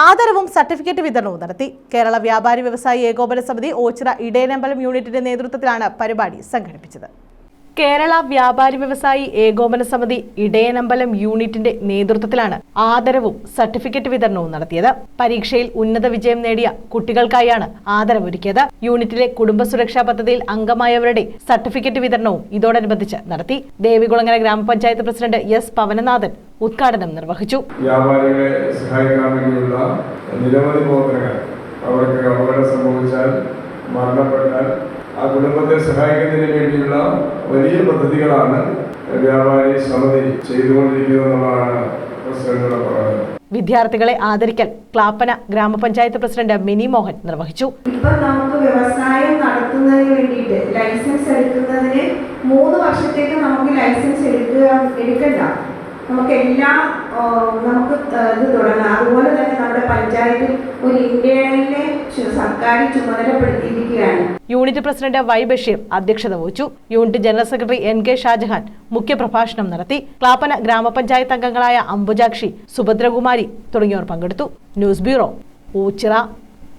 ആദരവും സർട്ടിഫിക്കറ്റ് വിതരണവും നടത്തി. കേരള വ്യാപാരി വ്യവസായി ഏകോപന സമിതി ഓച്ചിറ ഇടയനമ്പലം യൂണിറ്റിന്റെ നേതൃത്വത്തിലാണ് പരിപാടി സംഘടിപ്പിച്ചത്. കേരള വ്യാപാരി വ്യവസായി ഏകോപന സമിതി ഇടയനമ്പലം യൂണിറ്റിന്റെ നേതൃത്വത്തിലാണ് ആദരവും സർട്ടിഫിക്കറ്റ് വിതരണവും നടത്തിയത്. പരീക്ഷയിൽ ഉന്നത വിജയം നേടിയ കുട്ടികൾക്കായാണ് ആദരവൊരുക്കിയത് യൂണിറ്റിലെ കുടുംബ സുരക്ഷാ പദ്ധതിയിൽ അംഗമായവരുടെ സർട്ടിഫിക്കറ്റ് വിതരണവും ഇതോടനുബന്ധിച്ച് നടത്തി. ദേവികുളങ്ങര ഗ്രാമപഞ്ചായത്ത് പ്രസിഡന്റ് എസ് പവനനാഥൻ ഉദ്ഘാടനം നിർവഹിച്ചു. വ്യാപാരികളെ സഹായിക്കാൻ വേണ്ടിയുള്ള നിരവധി പ്രവർത്തനങ്ങൾ അവർക്ക് അപകടം സംഭവിച്ചാൽ മരണപ്പെട്ടാൽ ആ കുടുംബത്തെ സഹായിക്കുന്നതിന് വേണ്ടിയുള്ള വലിയ പദ്ധതികളാണ് വ്യാപാരി സമിതി ചെയ്തുകൊണ്ടിരിക്കുന്നതെന്നുള്ളതാണ് പ്രസിഡന്റിനോട് പറയുന്നത്. വിദ്യാർത്ഥികളെ ആദരിക്കൽ ക്ലാപ്പന ഗ്രാമപഞ്ചായത്ത് പ്രസിഡന്റ് മിനി മോഹൻ നിർവഹിച്ചു. ഇപ്പൊ നമുക്ക് വ്യവസായം നടത്തുന്നതിന് വേണ്ടിയിട്ട് ലൈസൻസ് എടുക്കുന്നതിന് മൂന്ന് വർഷത്തേക്ക് നമുക്ക് ലൈസൻസ് എടുക്കുക എടുക്കണ്ട. നമുക്ക് എല്ലാം നമുക്ക് ഇത് തുടങ്ങാം. അതുപോലെ തന്നെ നമ്മുടെ പഞ്ചായത്തിൽ ഒരു ഇന്ത്യയിലെ സർക്കാർ ചുമതലപ്പെടുത്തിയിരിക്കുകയാണ്. യൂണിറ്റ് പ്രസിഡന്റ് വൈ ബഷീർ അധ്യക്ഷത വഹിച്ചു. Unit general secretary N K Shajahan മുഖ്യപ്രഭാഷണം നടത്തി. ക്ലാപ്പന ഗ്രാമപഞ്ചായത്ത് അംഗങ്ങളായ അംബുജാക്ഷി സുഭദ്രകുമാരി തുടങ്ങിയവർ പങ്കെടുത്തു. News bureau Oachira.